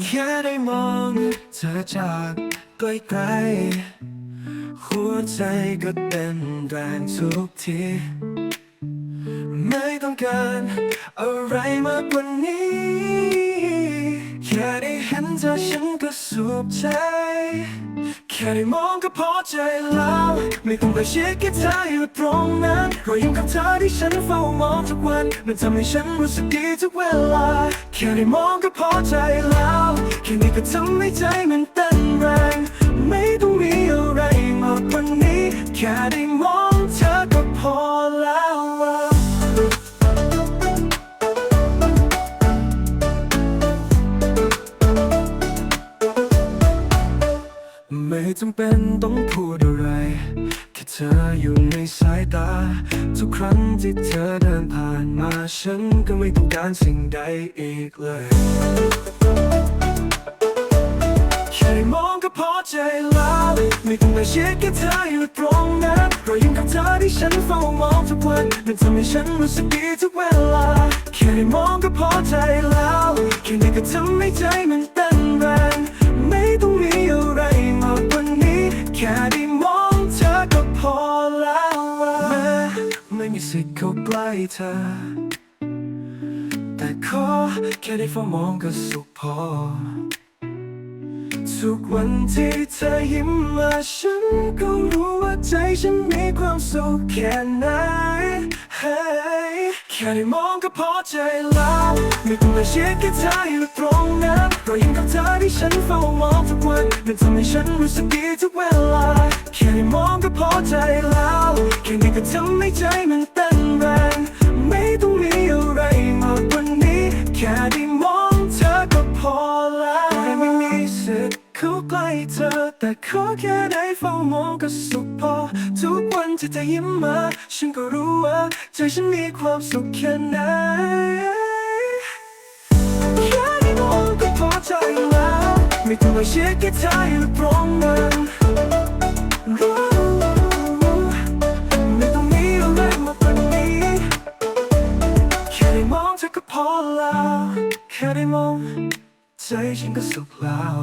แค่ได้มองเธอจากไกลๆหัวใจก็เต้นแรงทุกที ไม่ต้องการอะไรมากกว่านี้ แค่ได้เห็น เธอฉันก็สุขใจ แค่ได้มองก็พอใจแล้ว ไม่ต้องไปเช็คแค่เธออยู่ตรงนั้นรอยยิ้มของเธอที่ฉันเฝ้ามองทุกวัน มันทำให้ฉันรู้สึกดีทุกเวลา แค่ได้มองก็พอใจแล้ว แค่นี้ก็ทำให้ใจมันเต้นแรง ไม่ต้องมีอะไรมากกว่านี้ แค่ได้มอง จำเป็นต้องพูดอะไร แค่เธออยู่ในสายตา ทุกครั้งที่เธอเดินผ่านมาฉันก็ไม่ต้องการสิ่งใดอีกเลยแค่ได้มองก็พอใจแล้วไม่ต้องมาเช็คแค่เธออยู่ตรงนั้นรอยยิ้มของเธอที่ฉันเฝ้ามองทุกวันมันทำให้ฉันรู้สึกดีทุกเวลาแค่ได้มองก็พอใจแล้วแค่นี้ก็ทำให้ใจมันเต้นแรงไม่ต้องมีอะไร ค่ได้มองเธอก็พอแล้วแม้ไม่มีสิทธิ์เข้าใกล้เธอ แต่ขอแค่ได้เฝ้ามองก็สุขพอ ทุกวันที่เธอยิ้มมาฉันก็รู้ว่าใจฉันมีความสุขแค่ไหน Hey แค่ได้มองก็พอใจแล้วไม่ต้องมาเช็คแค่เธออยู่ตรงนั้นรอยยิ้มของเธอที่ฉันเฝ้ามอง ทุกวันมันทำให้ฉันรู้สึกดีทุกเวลา แค่ได้มองก็พอใจแล้ว แค่นี้ก็ทำให้ใจมันเต้นแรง ไม่ต้องมีอะไรมากกว่านี้ แค่ได้มองเธอก็พอแล้วไม่มีสิทธิ์เข้าใกล้เธอ แต่ขอแค่ได้เฝ้ามองก็สุขพอ ทุกวันที่เธอยิ้มมา ฉันก็รู้ว่าใจฉันมีความสุขแค่ไหนแค่ได้มองก็พอใจแล้ว ไม่ต้องมาเช็คแค่เธออยู่ตรงนั้นรู้ไม่ต้องมีอะไรมากกว่านี้แค่ได้มองเธอก็พอแล้วแค่ได้มองใจฉันก็สุขแล้ว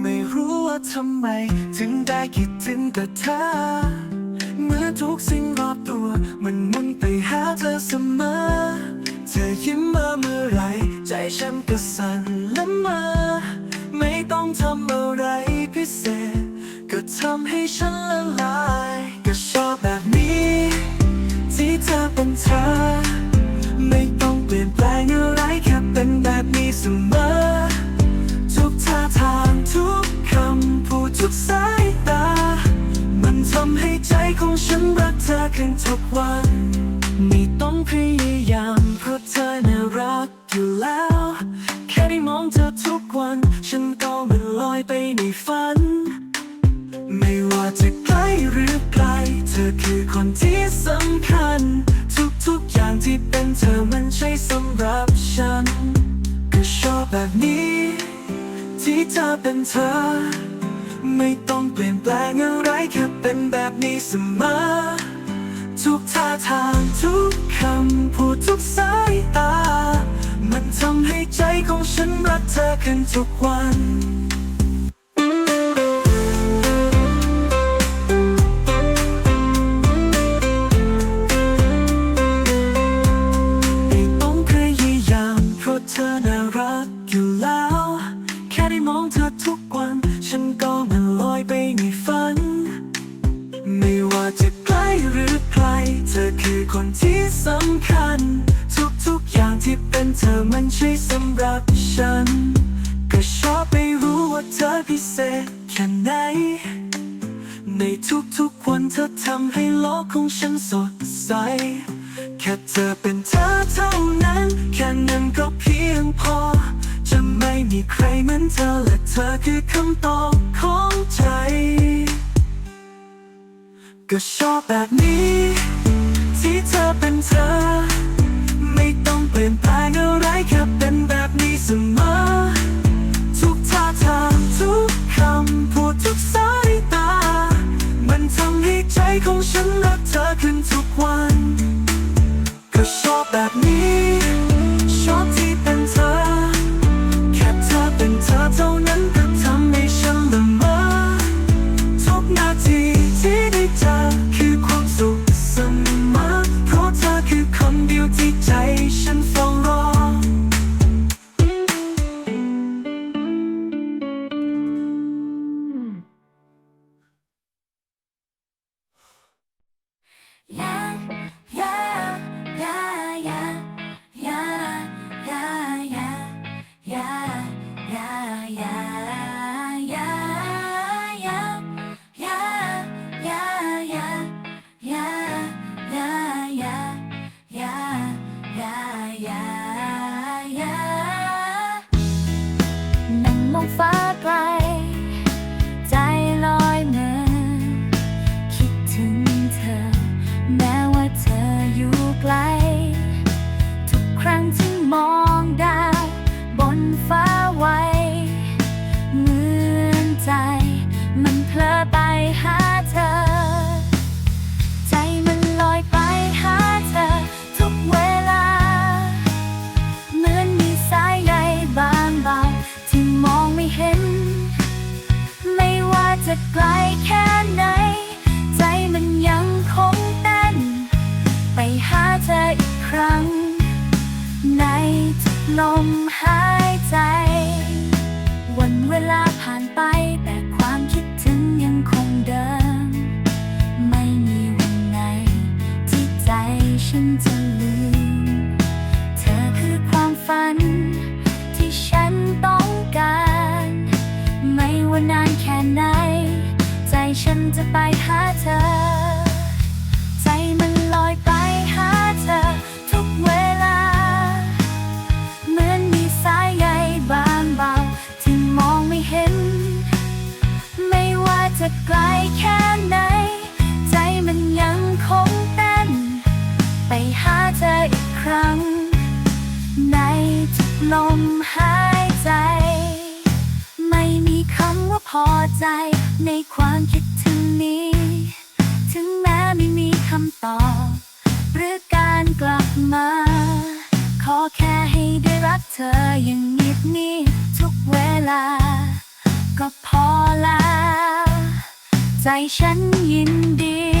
ไม่รู้ว่าทำไม ถึงได้คิดถึงแต่เธอ เมื่อทุกสิ่งรอบตัว มันมุนไปหาเธอเสมอ เธอยิ้มมาเมื่อไร ใจฉันก็สั่นละเมอไม่ต้องทำอะไรพิเศษ ก็ทำให้ฉันละลาย ก็ชอบแบบนี้ ที่เธอเป็นเธอ ไม่ต้องเปลี่ยนแปลงอะไรแค่เป็นแบบนี้ พยายามเพราะเธอน่ารักอยู่แล้ว แค่ได้มองเธอทุกวัน ฉันก็เหมันลอยไปในฝัน ไม่ว่าจะใกล้หรือไกล เธอคือคนที่สำคัญ ทุกๆอย่างที่เป็นเธอมันใช่สำหรับฉัน ก็ชอบแบบนี้ ที่เธอเป็นเธอ ไม่ต้องเปลี่ยนแปลงอะไรแค่เป็นแบบนี้เสมอ ทุกท่าทางทุกคำพูดทุกสายตา มันทำให้ใจของฉันรักเธอขึ้นทุกวัน เธอเป็นเธอเท่านั้น แค่นั้นก็เพียงพอ จะไม่มีใครเหมือนเธอและเธอคือคำตอบของใจ ก็ชอบแบบ ฉันจะไปหาเธอ ใจมันลอยไปหาเธอ ทุกเวลา เหมือนมีสายใยบางเบาที่มองไม่เห็น ไม่ว่าจะไกลแค่ไหน ใจมันยังคงเต้น ไปหาเธออีกครั้ง ในทุกลมหายใจ ไม่มีคำว่าพอใจในความ มา ขอแค่ให้ได้รักเธออย่างนิดนี้ทุกเวลา ก็พอแล้ว ใจฉันยินดี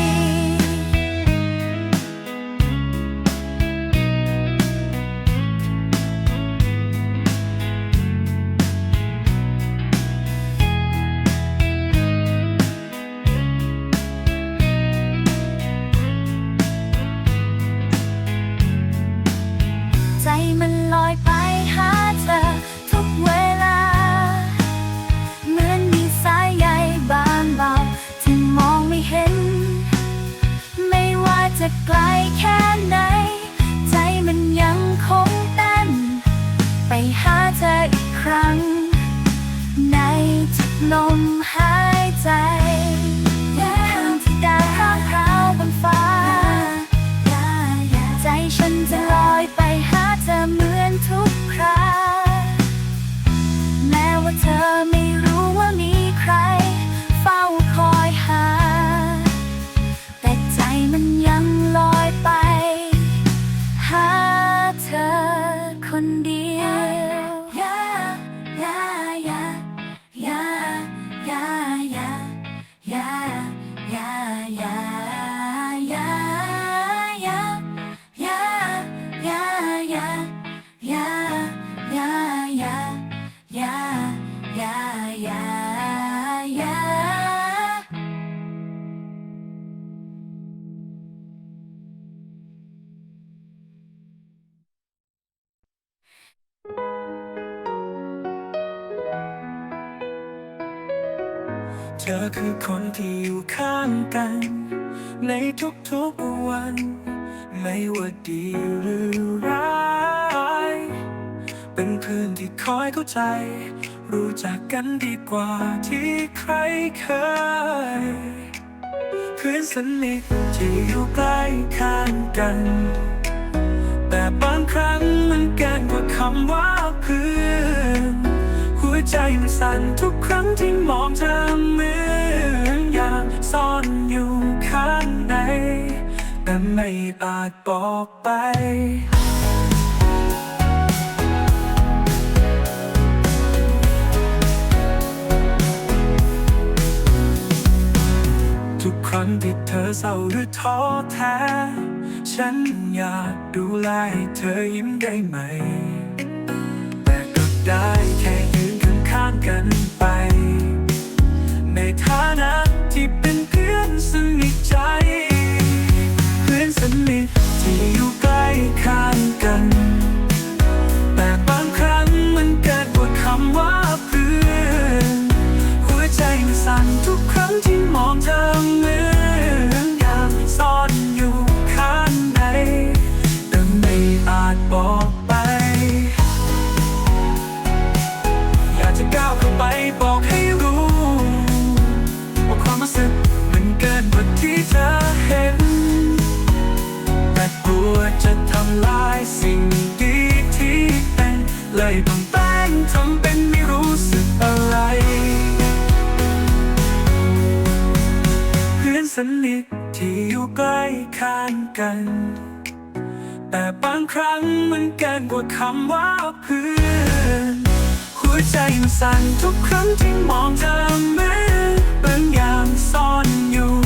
เป็นเพื่อนที่คอยเข้าใจ รู้จักกันดีกว่าที่ใครเคย เพื่อนสนิทที่อยู่ใกล้ข้างกัน แต่บางครั้งมันแก่กว่าคำว่าเพื่อนหัวใจมันสั่นทุกครั้งที่มองเธอเหมือนอย่างซ่อนอยู่ข้างใน แต่ไม่อาจบอกไป ครั้งที่เธอเศร้าหรือท้อแท้ ฉันอยากดูแลเธอยิ้มได้ไหม แต่ก็ได้แค่ยืนข้างๆกันไป ในฐานะ นิทที่อยู่ใกล้ข้างกัน แต่บางครั้งมันเกินกว่าคำว่าเพื่อนหัวใจยังสั่นทุกครั้งที่มองเธอเหมือนบางอย่างซ่อนอยู่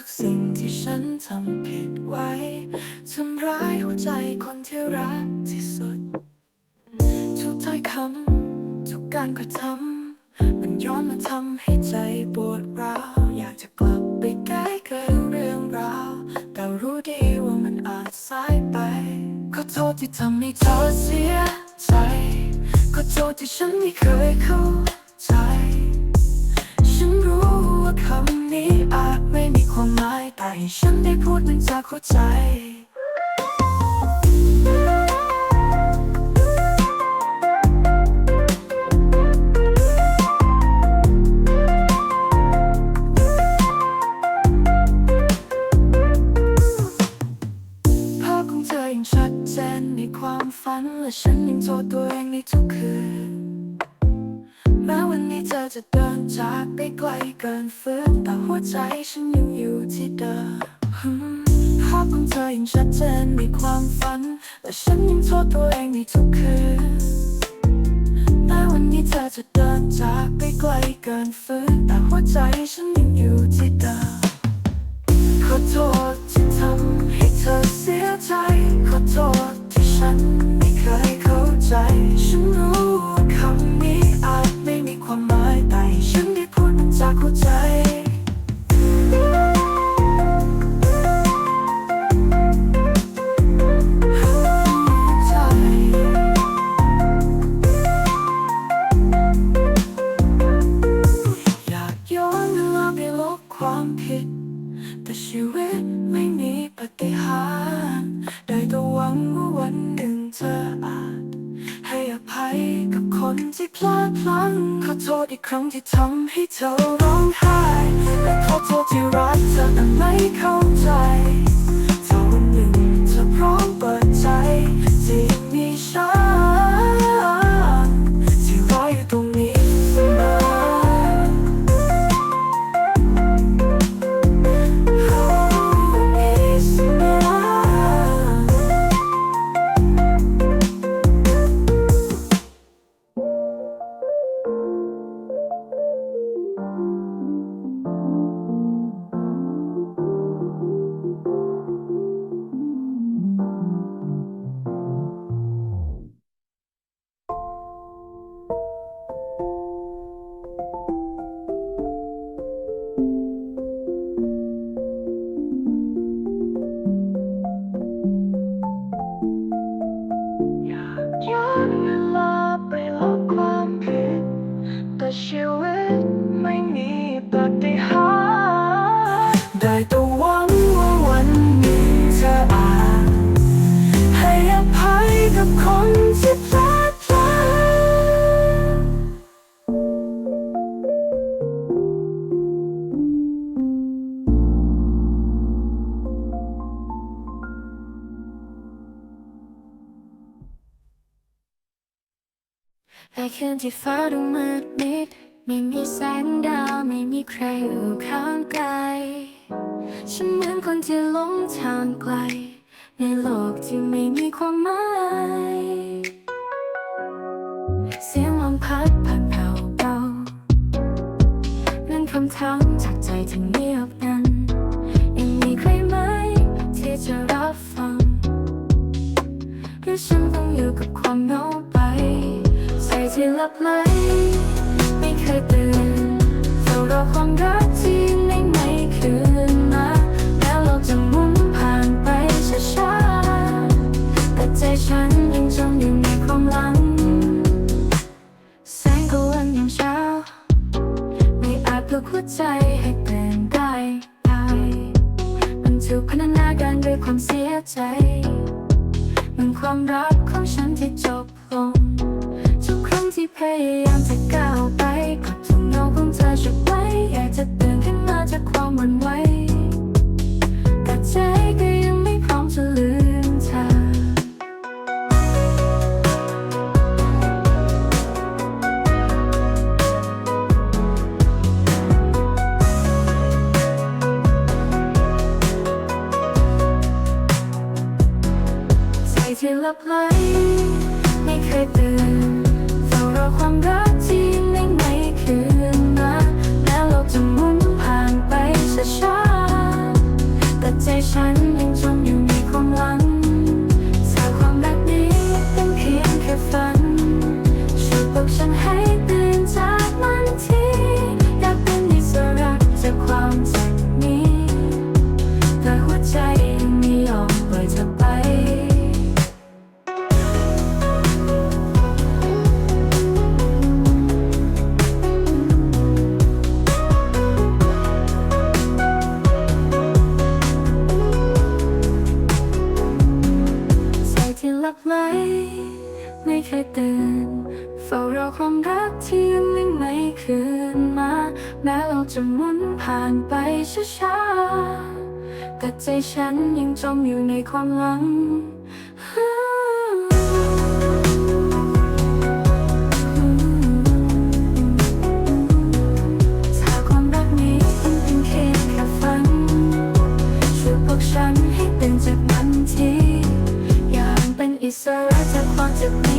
ทุกสิ่งที่ฉันทำผิดไว้ทำร้ายหัวใจคนที่รักที่สุด ทุกถ้อยคำ ทุกการกระทำมันย้อนมาทำให้ใจ ชัดเจนในความฝันและฉันยังโทษตัวเองในทุกคืนแม้วันนี้เธอจะเดินจากไปไกลเกินฝืนแต่หัวใจฉันยังอยู่ที่เดิมภาพของเธอยังชัดเจนในความฝันและฉันยังโทษตัวเองในทุกคืนแม้วันนี้เธอจะเดินจากไปไกลเกินฝืนแต่หัวใจฉันยังอยู่ที่เดิมขอโทษ ฉันไม่เคยเข้าใจ ฉันรู้ว่าคำนี้อาจไม่มีความหมายแต่ให้ฉันได้พูดมันจากหัวใจ ที่ฟ้าดูมืดมิดไม่มีแสงดาวไม่มีใครอยู่ข้างกายฉันเหมือนคนที่หลงทางไกล ในโลกที่ไม่มีความหมาย เสียงลมพัดผ่านแผ่วเบานั่นคำถามจากใจที่เงียบนั้น ยังมีใครไหม ที่จะรับฟังหรือฉันต้องอยู่กับความเหงา ที่หลับไหลไม่เคยตื่นเฝ้ารอความรักที่ไม่ไม่คืนมาแล้วเราจะมุนผ่านไปช้าๆแต่ใจฉันยังจมอยู่ในความหลัง แสงตะวันยามเช้า ไม่อาจปลุกหัวใจให้เปลี่ยนได้ไมันถูกพันนาการด้วยความเสียใจมันความรักของฉันที่จบ พยายามจะก้าว ฉันยังจมอยู่ในความหลังากเป็นอิ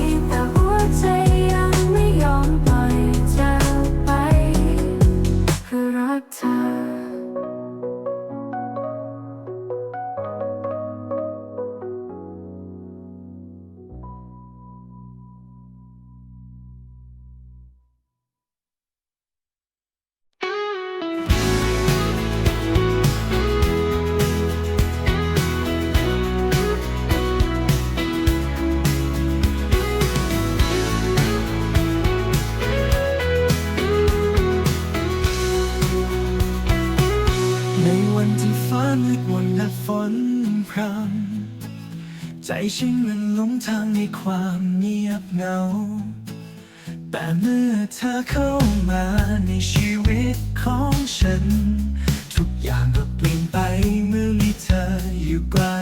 เธอเข้ามาในชีวิตของฉัน ทุกอย่างก็เปลี่ยนไปเมื่อมีเธออยู่ใกล้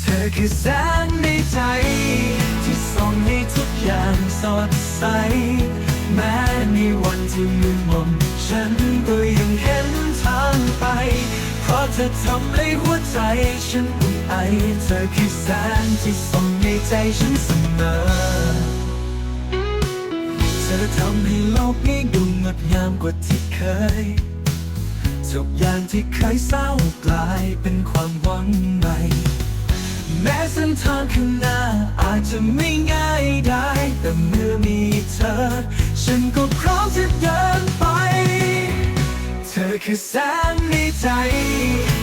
เธอคือแสงในใจ ที่ส่องให้ทุกอย่างสดใส แม้ในวันที่มืดมนฉันก็ยังเห็นทางไป เพราะเธอทำให้หัวใจฉันอุ่นไอ เธอคือแสงที่ส่องในใจฉันเสมอ ธอทำให้โลกนี้ดูงดงามกว่าที่เคยทุกอย่างที่เคยเศร้ากลายเป็นความหวังใหม่ แม้เส้นทางข้างหน้าอาจจะไม่ง่ายได้ แต่เมื่อมีเธอ ฉันก็พร้อมจะเดินไป เธอคือแสงในใจ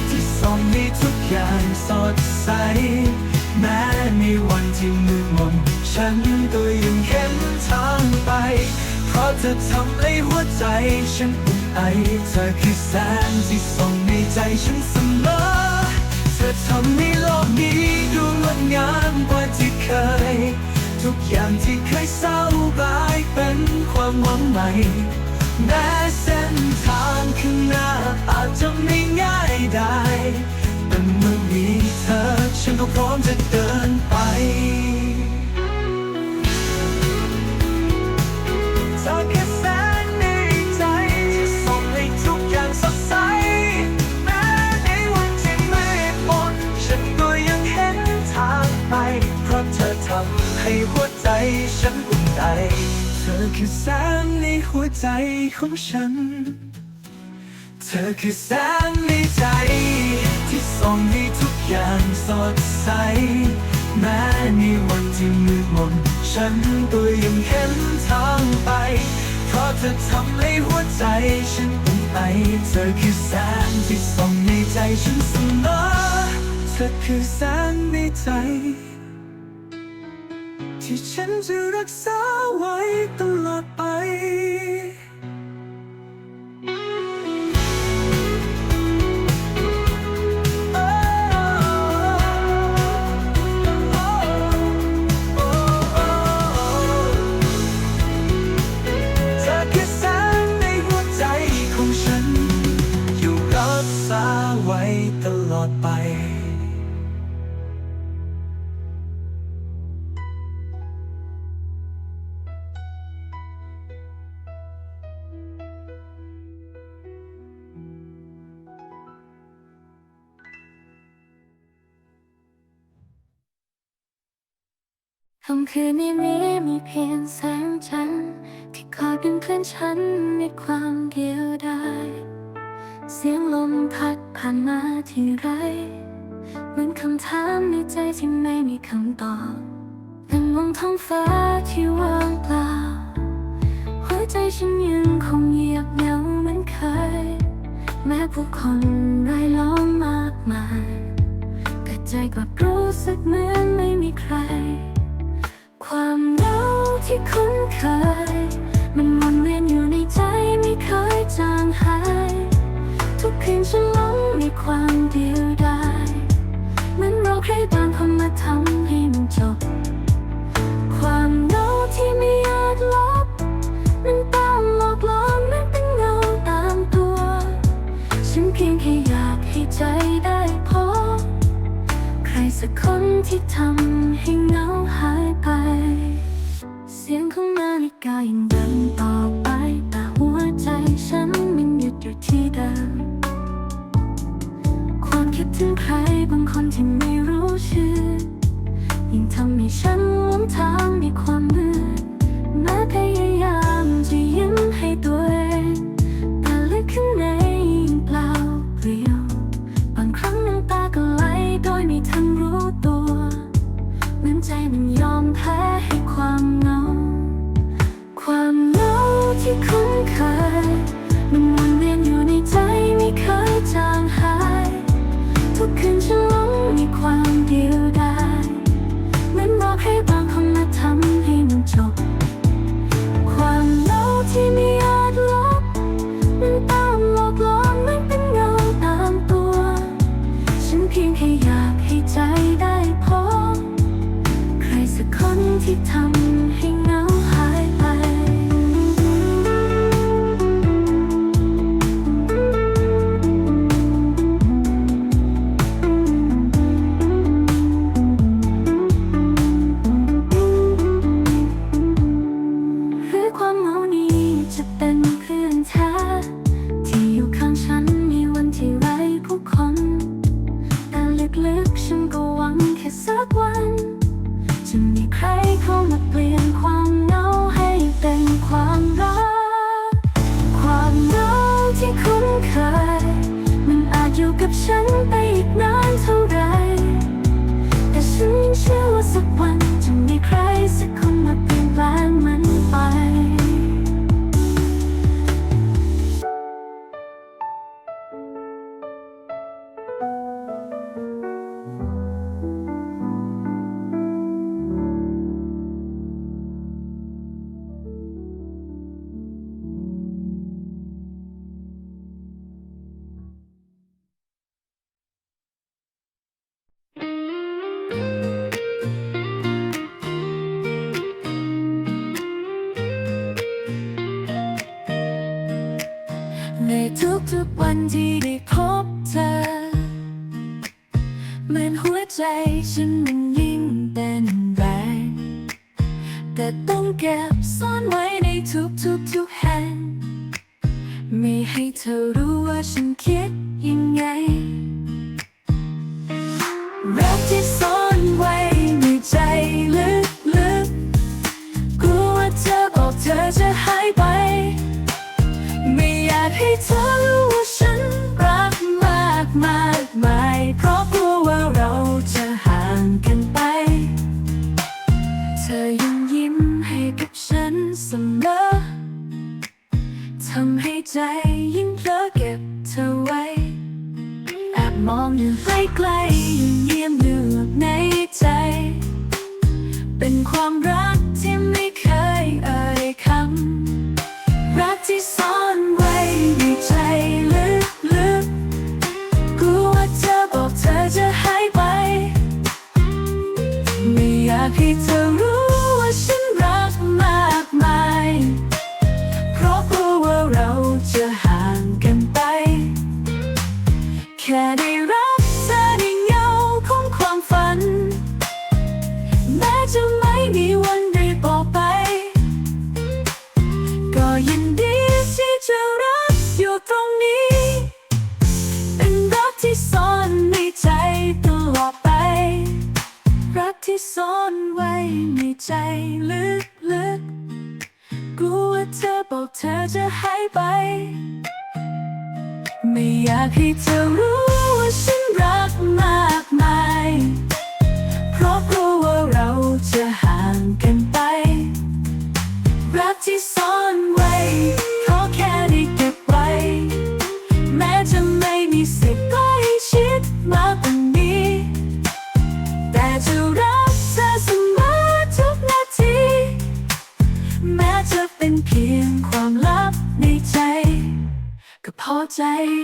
ที่ส่องให้ทุกอย่างสดใส แม้ในวันที่มืดมนฉันก็ยังเห็นทางไป เพราะเธอทำให้หัวใจฉันอุ่นไอ เธอคือแสงที่ส่องในใจฉันเสมอ เธอทำให้โลกนี้ดูงดงามกว่าที่เคย ทุกอย่างที่เคยเศร้ากลายเป็นความหวังใหม่แม้เส้นทางข้างหน้าอาจจะไม่ง่ายได้ เมื่อมีเธอ ฉันก็พร้อมจะเดินไป จากแค่แสงในใจที่ส่งให้ทุกอย่างสดใส แม้ในวันที่มืดมฉันก็ยังเห็นทางไป เพราะเธอทำให้หัวใจฉันอุ่นใจ เธอคือแสงในหัวใจของฉัน เธอคือแสงในใจ ส่องให้ทุกอย่างสดใส แม้ในวันที่มืดมน ฉันก็ยังเห็นทางไป เพราะเธอทำให้หัวใจฉันอุ่นไอเธอคือแสงที่ส่องในใจฉันเสมอเธอคือแสงในใจ ที่ฉันจะรักษาไว้ตลอดไป ค่ำคืนนี้มีเพียงแสงจันทร์ที่คอยเป็นเพื่อนฉันในความเดียวดายเสียงลมพัดผ่านมาที่ไรเหมือนคำถามในใจที่ไม่มีคำตอบนั่งมองท้องฟ้าที่ว่างเปล่า หัวใจฉันยังคงเงียบเหงาเหมือนเคย แม้ผู้คนรายล้อมมากมายแต่ใจกลับรู้สึกเหมือนไม่มีใคร ความเหงาที่คุ้นเคย มันวนเวียนอยู่ในใจไม่เคยจางหาย ทุกคืนฉันหลงในความเดียวดายเหมือนรอใครบางคนมาทำให้มันจบ ความเหงาที่ไม่อาจลบมันตามหลอกหลอนมันเป็นเงาตามตัว ฉันเพียงแค่อยากให้ใจได้พบใครสักคนที่ทำ ทุกวันที่ได้ มองอยู่ใกล้ๆเยี่ยมดูใน ลึกๆ กลัวเธอบอกเธอจะหายไป ไม่อยากให้เธอรู้ว่าฉันรักมากมาย 在